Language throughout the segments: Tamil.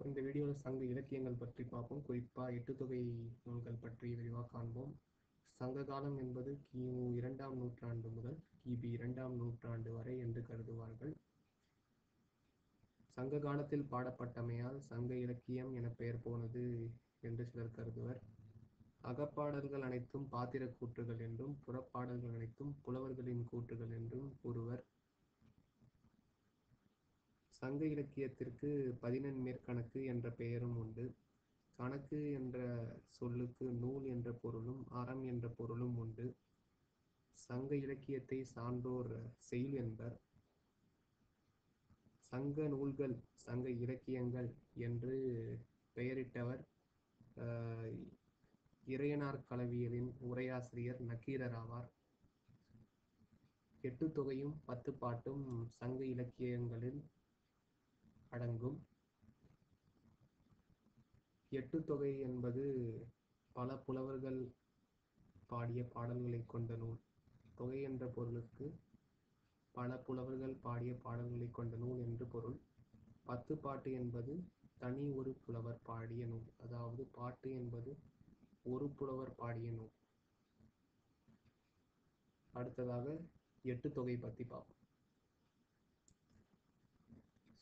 ஸோ இந்த வீடியோவில் சங்க இலக்கியங்கள் பற்றி பார்ப்போம். குறிப்பாக எட்டுத்தொகை நூல்கள் பற்றி விரிவாக காண்போம். சங்க காலம் என்பது கிமு இரண்டாம் நூற்றாண்டு முதல் கிபி இரண்டாம் நூற்றாண்டு வரை என்று கருதுவார்கள். சங்க காலத்தில் பாடப்பட்டமையால் சங்க இலக்கியம் என பெயர் போனது என்று சிலர் கருதுவர். அகப்பாடல்கள் அனைத்தும் பாத்திர கூற்றுகள் என்றும் புறப்பாடல்கள் அனைத்தும் புலவர்களின் கூற்றுகள் என்றும் கூறுவர். சங்க இலக்கியத்திற்கு பதினெண் மேற்கணக்கு என்ற பெயரும் உண்டு. கணக்கு என்ற சொல்லுக்கு நூல் என்ற பொருளும் அறம் என்ற பொருளும் உண்டு. சங்க இலக்கியத்தை சான்றோர் செயல் என்பர். சங்க நூல்கள் சங்க இலக்கியங்கள் என்று பெயரிட்டவர் இறையனார் கலவியலின் உரையாசிரியர் நக்கீரர் ஆவார். எட்டு தொகையும் பத்து பாட்டும் சங்க இலக்கியங்களில் அடங்கும். எட்டு தொகை என்பது பல புலவர்கள் பாடிய பாடல்களை கொண்ட நூல். தொகை என்ற பொருளுக்கு பல புலவர்கள் பாடிய பாடல்களை கொண்ட நூல் என்று பொருள். பத்து பாட்டு என்பது தனி ஒரு புலவர் பாடிய நூல். அதாவது பாட்டு என்பது ஒரு புலவர் பாடிய நூல். அடுத்ததாக எட்டு தொகை பற்றி பார்ப்போம்.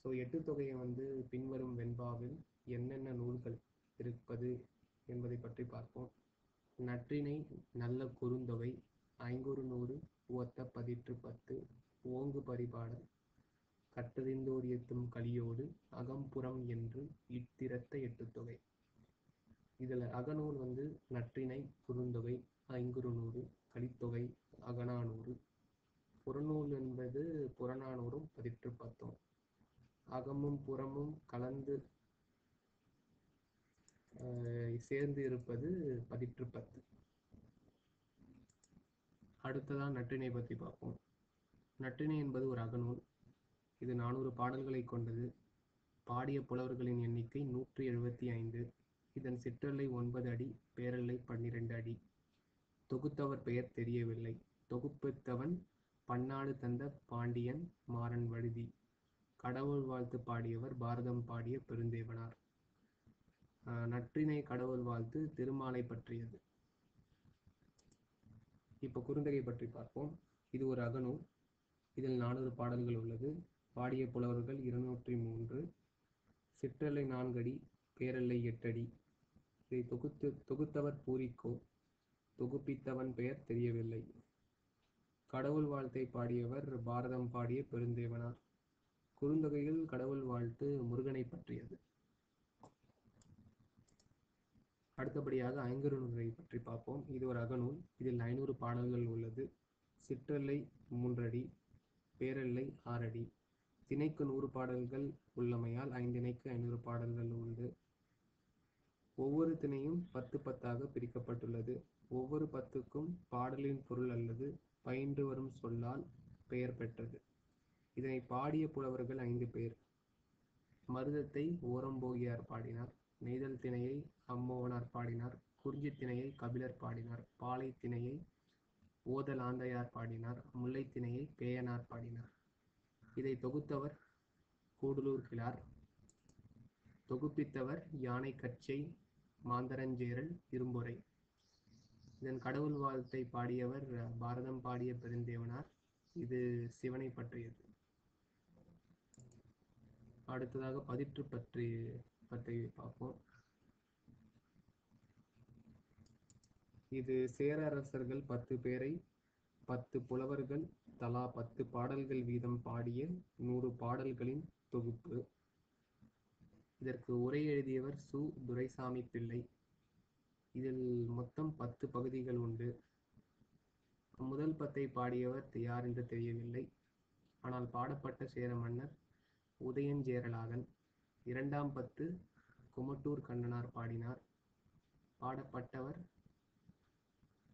ஸோ எட்டு தொகையை வந்து பின்வரும் வெண்பாவில் என்னென்ன நூல்கள் இருப்பது என்பதை பற்றி பார்ப்போம். நற்றினை நல்ல குறுந்தொகை ஐங்குறு நூறு ஒத்த பதிற்று பத்து ஓங்கு பரிபாடல் கட்டறிந்தோர் எத்தும் கலியோடு அகம்புறம் என்று இத்திரத்த எட்டு தொகை. இதில் அகநூல் வந்து நற்றினை குறுந்தொகை ஐங்குறு நூறு கலித்தொகை அகநானூறு புறநூல் என்பது புறநானூறும் பதிற்று பத்தும் அகமும் புறமும் கலந்து சேர்ந்து இருப்பது பதிற்று பத்து. அடுத்ததான் நற்றினை பற்றி பார்ப்போம். நற்றினை என்பது ஒரு அகநூல். இது நானூறு பாடல்களை கொண்டது. பாடிய புலவர்களின் எண்ணிக்கை நூற்றி எழுபத்தி ஐந்து. இதன் சிற்றலை ஒன்பது அடி பேரலை பன்னிரண்டு அடி. தொகுத்தவர் பெயர் தெரியவில்லை. தொகுப்பித்தவன் பன்னாடு தந்த பாண்டியன் மாறன் வழுதி. கடவுள் வாழ்த்து பாடியவர் பாரதம் பாடிய பெருந்தேவனார். நற்றினை கடவுள் வாழ்த்து திருமாலை பற்றியது. இப்போ குறுந்தகை பற்றி பார்ப்போம். இது ஒரு அகநூல். இதில் நானூறு பாடல்கள் உள்ளது. பாடிய புலவர்கள் இருநூற்றி மூன்று. சிற்றலை நான்கடி பேரல்லை எட்டடி. இதை தொகுத்து தொகுத்தவர் பூரிக்கோ தொகுப்பித்தவன் பெயர் தெரியவில்லை. கடவுள் வாழ்த்தை பாடியவர் பாரதம் பாடிய பெருந்தேவனார். குறுந்தொகையில் கடவுள் வாழ்த்து முருகனை பற்றியது. அடுத்தபடியாக ஐங்குறு நூலை பற்றி பார்ப்போம். இது ஒரு அகநூல். இதில் ஐநூறு பாடல்கள் உள்ளது. சிற்றல்லை மூன்றடி பேரல்லை ஆறடி. திணைக்கு நூறு பாடல்கள் உள்ளமையால் ஐந்திணைக்கு ஐநூறு பாடல்கள் உண்டு. ஒவ்வொரு திணையும் பத்து பத்தாக பிரிக்கப்பட்டுள்ளது. ஒவ்வொரு பத்துக்கும் பாடலின் பொருள் அல்லது பயின்று வரும் சொல்லால் பெயர் பெற்றது. இதனை பாடிய புலவர்கள் ஐந்து பேர். மருதத்தை ஓரம்போகியார் பாடினார். நெய்தல் திணையை அம்மோவனார் பாடினார். குறிஞ்சி திணையை கபிலர் பாடினார். பாலை திணையை ஓதல் ஆந்தையார் பாடினார். முல்லை திணையை பேயனார் பாடினார். இதை தொகுத்தவர் கூடலூர் கிளார் தொகுப்பித்தவர் யானை கச்சை மாந்தரஞ்சேரல் இரும்பொறை இதன் கடவுள் வாழ்த்தை பாடியவர் பாரதம் பாடிய பெருந்தேவனார். இது சிவனை பற்றியது. அடுத்ததாக பதிற்று பற்றி பற்றி பார்ப்போம். இது சேர அரசர்கள் பத்து பேரை பத்து புலவர்கள் தலா பத்து பாடல்கள் வீதம் பாடிய நூறு பாடல்களின் தொகுப்பு. இதற்கு உரை எழுதியவர் சு. துரைசாமி பிள்ளை. இதில் மொத்தம் பத்து பகுதிகள் உண்டு. முதல் பத்தை பாடியவர் யார் என்று தெரியவில்லை. ஆனால் பாடப்பட்ட சேர மன்னர் உதயஞ்சேரலாதன் இரண்டாம் பத்து குமட்டூர் கண்ணனார் பாடினார். பாடப்பட்டவர்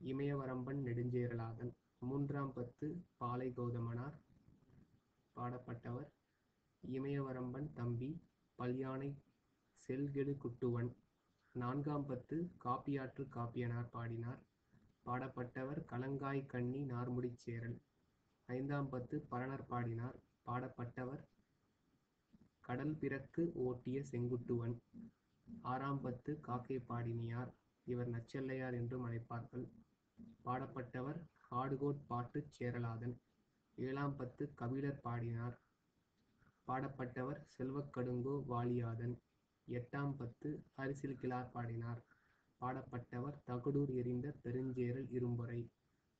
இமயவரம்பன் நெடுஞ்சேரலாதன் மூன்றாம் பத்து பாலை கௌதமனார். பாடப்பட்டவர் இமயவரம்பன் தம்பி பல்யானை செல்கெடு குட்டுவன். நான்காம் பத்து காப்பியாற்று காப்பியனார் பாடினார். பாடப்பட்டவர் கலங்காய் கண்ணி நார்முடிச்சேரல் ஐந்தாம் பத்து பரணர் பாடினார். பாடப்பட்டவர் கடல் பிறக்கு ஓட்டிய செங்குட்டுவன். ஆறாம் பத்து காக்கை பாடினியார். இவர் நச்செல்லையார் என்றும் அழைப்பார்கள் பாடப்பட்டவர் காடுகோட் பாட்டுச் சேரலாதன். ஏழாம் பத்து கபிலர் பாடினார். பாடப்பட்டவர் செல்வக்கடுங்கோ வாலியாதன். எட்டாம் பத்து அரிசில் கிளார் பாடினார். பாடப்பட்டவர் தகடூர் எறிந்த பெருஞ்சேரல் இரும்பொறை.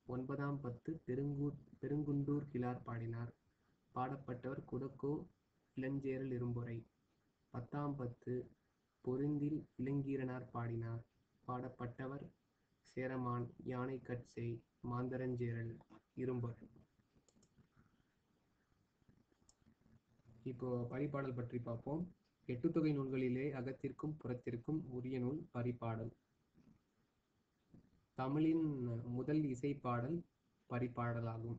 ஒன்பதாம் பத்து பெருங்கூ பெருங்குண்டூர் கிளார் பாடினார். பாடப்பட்டவர் குடக்கோ இளஞ்சேரல் இரும்பொறை. பத்தாம் பத்து பொருந்தில் இளங்கீரனார் பாடினார். பாடப்பட்டவர் சேரமான் யானை கட்சை மாந்தரஞ்சேரல் இரும்பொறை. இப்போ பரிபாடல் பற்றி பார்ப்போம். எட்டுத்தொகை நூல்களிலே அகத்திற்கும் புறத்திற்கும் உரிய நூல் பரிபாடல் தமிழின் முதல் இசைப்பாடல் பரிபாடலாகும்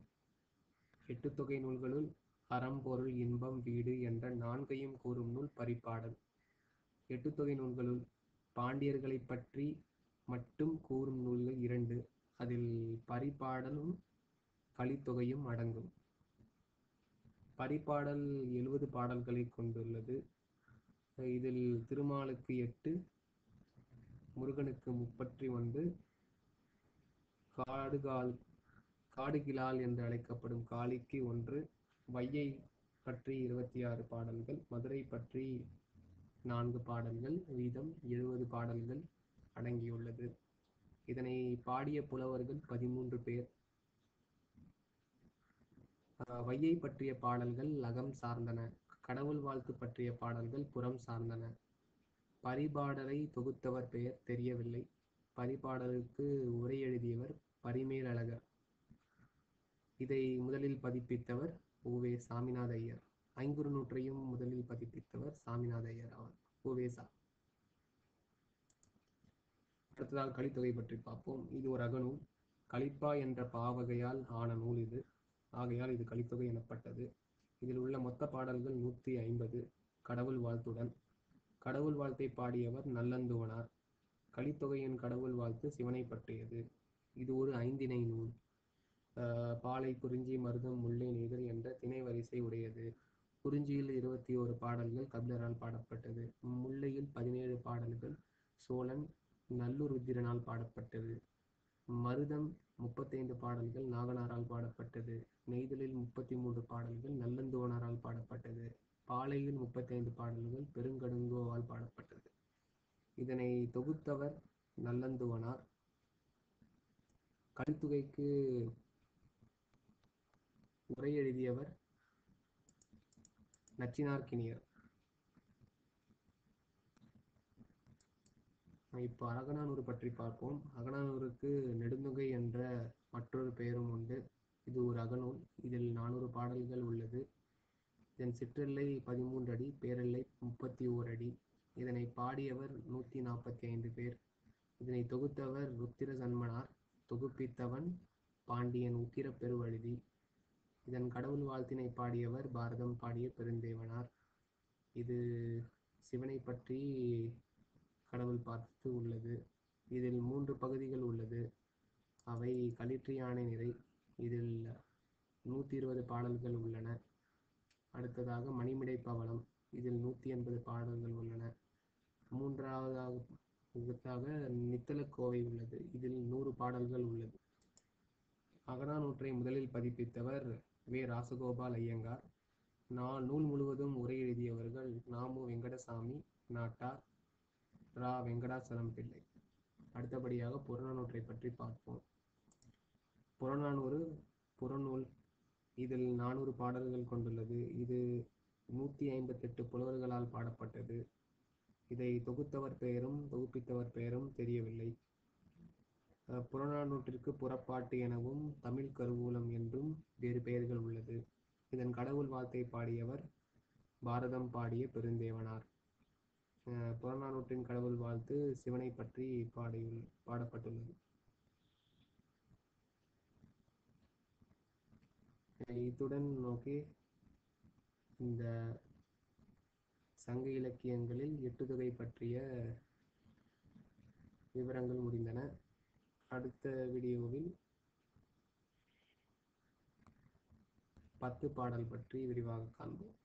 எட்டுத்தொகை நூல்களுள் அறம் பொருள் இன்பம் வீடு என்ற நான்கையும் கூறும் நூல் பரிபாடல் எட்டுத்தொகை நூல்களுள் பாண்டியர்களைப் பற்றி மட்டும் கூறும் நூல்கள் இரண்டு. அதில் பரிபாடலும் கலித்தொகையும் அடங்கும். பரிபாடல் எழுபது பாடல்களை கொண்டுள்ளது. இதில் திருமாலுக்கு எட்டு முருகனுக்கு முப்பற்றி ஒன்று காடுகால் காடுகிலால் என்று அழைக்கப்படும் காளிக்கு ஒன்று வையை பற்றி இருபத்தி ஆறு பாடல்கள் மதுரை பற்றி நான்கு பாடல்கள் வீதம் எழுபது பாடல்கள் அடங்கியுள்ளது. இதனை பாடிய புலவர்கள் பதிமூன்று பேர். வையை பற்றிய பாடல்கள் அகம் சார்ந்தன. கடவுள் வாழ்த்து பற்றிய பாடல்கள் புறம் சார்ந்தன. பரிபாடலை தொகுத்தவர் பெயர் தெரியவில்லை. பரிபாடலுக்கு உரை எழுதியவர் பரிமேலழகர். இதை முதலில் பதிப்பித்தவர் ஓவே சாமிநாத ஐயர். ஐங்குறு நூற்றையும் முதலில் பதிப்பித்தவர் சாமிநாத ஐயர் அவர் ஓவேசா அடுத்ததாக கலித்தொகை பற்றி பார்ப்போம். இது ஒரு அகநூல். கலிப்பா என்ற பாவகையால் ஆன நூல் இது. ஆகையால் இது கலித்தொகை எனப்பட்டது. இதில் உள்ள மொத்த பாடல்கள் நூற்றி ஐம்பது. கடவுள் வாழ்த்துடன். கடவுள் வாழ்த்தை பாடியவர் நல்லந்துவனார். கலித்தொகையின் கடவுள் வாழ்த்து சிவனை பற்றியது. இது ஒரு ஐந்திணை நூல். பாலை குறிஞ்சி மருதம் முல்லை நெய்தல் என்ற திணை வரிசை உடையது. குறிஞ்சியில் இருபத்தி ஓரு பாடல்கள் கபிலரால் பாடப்பட்டது. முல்லையில் பதினேழு பாடல்கள் சோழன் நல்லூர் ருத்திரனால் பாடப்பட்டது. மருதம் முப்பத்தைந்து பாடல்கள் நாகனாரால் பாடப்பட்டது. நெய்தலில் முப்பத்தி மூன்று பாடல்கள் நல்லந்துவனாரால் பாடப்பட்டது. பாலையில் முப்பத்தைந்து பாடல்கள் பெருங்கடுங்கோவால் பாடப்பட்டது. இதனை தொகுத்தவர் நல்லந்துவனார் கலித்துகைக்கு உரை எழுதியவர் நச்சினார்கினியர் இப்போ அகநானூறு பற்றி பார்ப்போம். அகநானூருக்கு நெடுந்தொகை என்ற மற்றொரு பெயரும் உண்டு. இது ஒரு அகநூல். இதில் நானூறு பாடல்கள் உள்ளது. இதன் சிற்றெல்லை பதிமூன்று அடி பேரெல்லை முப்பத்தி ஓர் அடி. இதனை பாடியவர் நூற்றி நாற்பத்தி ஐந்து பேர். இதனை தொகுத்தவர் ருத்திர சன்மனார் தொகுப்பித்தவன் பாண்டியன் உக்கிர பெருவழுதி. இதன் கடவுள் வாழ்த்தினை பாடியவர் பாரதம் பாடிய பெருந்தேவனார். இது சிவனை பற்றி கடவுள் பார்த்து உள்ளது. இதில் மூன்று பகுதிகள் உள்ளது. அவை களிற்று யானை நிறை. இதில் நூற்றி இருபது பாடல்கள் உள்ளன. அடுத்ததாக மணிமிடை பவளம். இதில் நூற்றி எண்பது பாடல்கள் உள்ளன. மூன்றாவதாக நித்தலக்கோவை உள்ளது. இதில் நூறு பாடல்கள் உள்ளது. அகநானூற்றை முதலில் பதிப்பித்தவர் வே ராசகோபால் ஐயங்கார். நான் நூல் முழுவதும் உரை எழுதியவர்கள் நாமு வெங்கடசாமி நாட்டார் ரா. வெங்கடாசலம் பிள்ளை. அடுத்தபடியாக புறநானூற்றை பற்றி பார்ப்போம். புறநானூறு புறநூல் இதில் நானூறு பாடல்கள் கொண்டுள்ளது. இது நூற்றி ஐம்பத்தெட்டு புலவர்களால் பாடப்பட்டது. இதை தொகுத்தவர் பெயரும் தொகுப்பித்தவர் பெயரும் தெரியவில்லை. புறநானூற்றிற்கு புறப்பாட்டு எனவும் தமிழ் கருவூலம் என்றும் வேறு பெயர்கள் உள்ளது. இதன் கடவுள் வாழ்த்தை பாடியவர் பாரதம் பாடிய பெருந்தேவனார். புறநானூற்றின் கடவுள் வாழ்த்து சிவனை பற்றி பாடியுள் பாடப்பட்டுள்ளது. இத்துடன் நோக்கி இந்த சங்க இலக்கியங்களில் எட்டுத்தொகை பற்றிய விவரங்கள் முடிந்தன. அடுத்த வீடியோவில் பத்து பாடல் பற்றி விரிவாக காண்போம்.